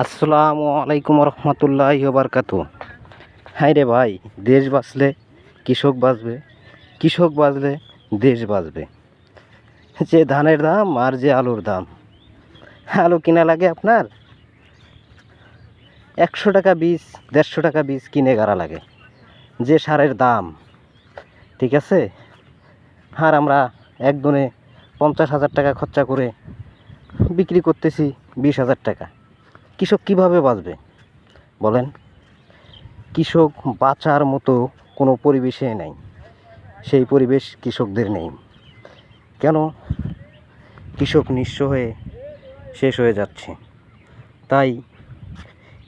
আসসালামু আলাইকুম রহমতুল্লাহ বারকাতু। হ্যাঁ রে ভাই, দেশ বাঁচলে কৃষক বাঁচবে, কৃষক বাঁচলে দেশ বাঁচবে। যে ধানের দাম আর যে আলুর দাম। আলু কিনা লাগে আপনার? একশো টাকা বীজ, দেড়শো টাকা বীজ কিনে গাড়া লাগে। যে সারের দাম, ঠিক আছে? আর আমরা একদনে পঞ্চাশ হাজার টাকা খরচা করে বিক্রি করতেছি বিশ হাজার টাকা। কৃষক কীভাবে বাঁচবে? বলেন। কৃষক বাঁচার মতো কোনো পরিবেশে নেই। সেই পরিবেশ কৃষকদের নেই। কেন? কৃষক নিঃস্ব হয়ে শেষ হয়ে যাচ্ছে। তাই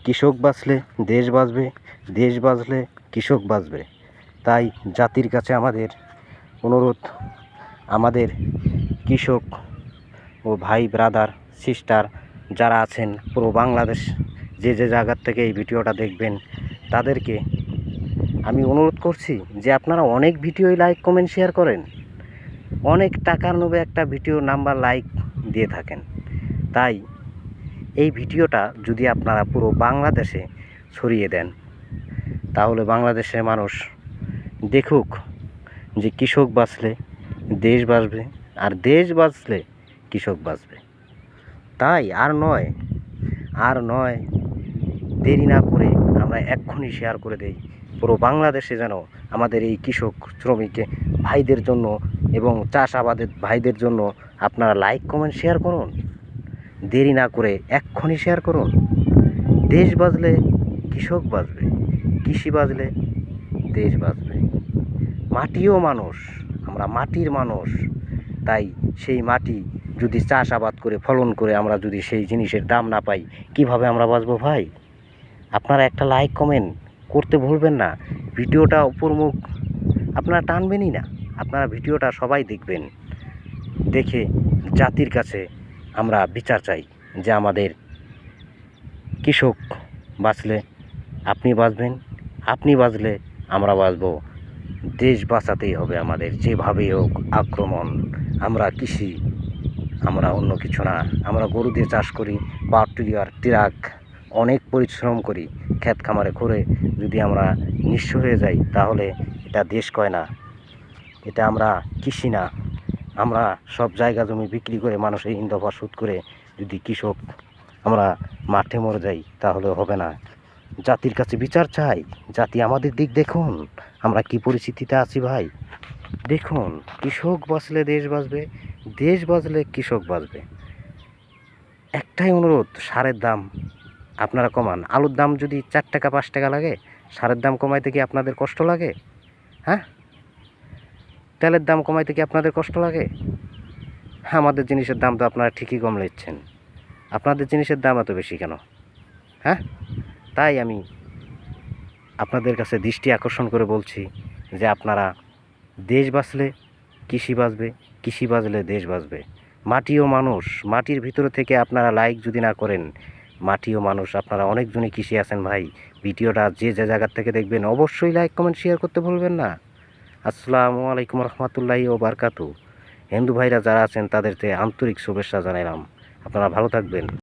কৃষক বাঁচলে দেশ বাঁচবে, দেশ বাঁচলে কৃষক বাঁচবে। তাই জাতির কাছে আমাদের অনুরোধ, আমাদের কৃষক ও ভাই ব্রাদার সিস্টার যারা আছেন পুরো বাংলাদেশ, যে যে জায়গার থেকে এই ভিডিওটা দেখবেন, তাদেরকে আমি অনুরোধ করছি যে আপনারা অনেক ভিডিওই লাইক, কমেন্ট, শেয়ার করেন। অনেক টাকার নেবে একটা ভিডিও নাম্বার লাইক দিয়ে থাকেন। তাই এই ভিডিওটা যদি আপনারা পুরো বাংলাদেশে ছড়িয়ে দেন, তাহলে বাংলাদেশের মানুষ দেখুক যে কৃষক বাঁচলে দেশ বাঁচবে, আর দেশ বাঁচলে কৃষক বাঁচবে। তাই আর নয় আর নয়, দেরি না করে আমরা এক্ষুনি শেয়ার করে দেই। পুরো বাংলাদেশে যেন আমাদের এই কৃষক, শ্রমিক ভাইদের জন্য এবং চাষাবাদের ভাইদের জন্য আপনারা লাইক কমেন্ট শেয়ার করুন। দেরি না করে এক্ষুনি শেয়ার করুন। দেশ বাজলে কৃষক বাঁচবে, কৃষি বাজলে দেশ বাঁচবে। মাটিও মানুষ, আমরা মাটির মানুষ, তাই সেই মাটি যদি চাষাবাদ করে, ফলন করে আমরা যদি সেই জিনিসের দাম না পাই, কীভাবে আমরা বাঁচবো ভাই? আপনারা একটা লাইক কমেন্ট করতে ভুলবেন না। ভিডিওটা উপর মুখ আপনারা টানবেনই না। আপনারা ভিডিওটা সবাই দেখবেন। দেখে জাতির কাছে আমরা বিচার চাই যে আমাদের কৃষক বাঁচলে আপনি বাঁচবেন, আপনি বাঁচলে আমরা বাঁচবো। দেশ বাঁচাতেই হবে আমাদের, যেভাবেই হোক আক্রমণ, আমরা কৃষি আমরা অন্য কিছু না। আমরা গরু দিয়ে চাষ করি টিলার ট্রাক অনেক পরিশ্রম করি, ক্ষেত খামারে করে যদি আমরা নিঃস্ব হয়ে যাই, তাহলে এটা দেশ কয় না। এটা আমরা কৃষি না। আমরা সব জায়গা জমি বিক্রি করে মানুষের ইন্দফা সুদ করে যদি কৃষক আমরা মাঠে মরে যাই, তাহলে হবে না। জাতির কাছে বিচার চাই। জাতি আমাদের দিক দেখুন। আমরা কি পরিস্থিতিতে আছি ভাই? দেখুন, কৃষক বাঁচলে দেশ বাঁচবে, দেশ বাঁচলে কৃষক বাঁচবে। একটাই অনুরোধ, সারের দাম আপনারা কমান। আলুর দাম যদি চার টাকা, পাঁচ টাকা লাগে, সারের দাম কমাইতে কি আপনাদের কষ্ট লাগে? হ্যাঁ? তেলের দাম কমাইতে কি আপনাদের কষ্ট লাগে? হ্যাঁ আমাদের জিনিসের দাম তো আপনারা ঠিকই কম নিচ্ছেন। আপনাদের জিনিসের দাম এত বেশি কেন? হ্যাঁ? তাই আমি আপনাদের কাছে দৃষ্টি আকর্ষণ করে বলছি যে আপনারা দেশ বাঁচলে কৃষি বাঁচবে, কৃষি বাঁচলে দেশ বাঁচবে। মাটিও মানুষ, মাটির ভিতরে থেকে আপনারা লাইক যদি না করেন মাটিও মানুষ, আপনারা অনেকজনই কৃষি আছেন ভাই। ভিডিওটা যে যে জায়গার থেকে দেখবেন অবশ্যই লাইক কমেন্ট শেয়ার করতে ভুলবেন না। আসসালামু আলাইকুম রহমতুল্লাহি ও বারকাতু হিন্দু ভাইরা যারা আছেন, তাদেরকে আন্তরিক শুভেচ্ছা জানাইলাম। আপনারা ভালো থাকবেন।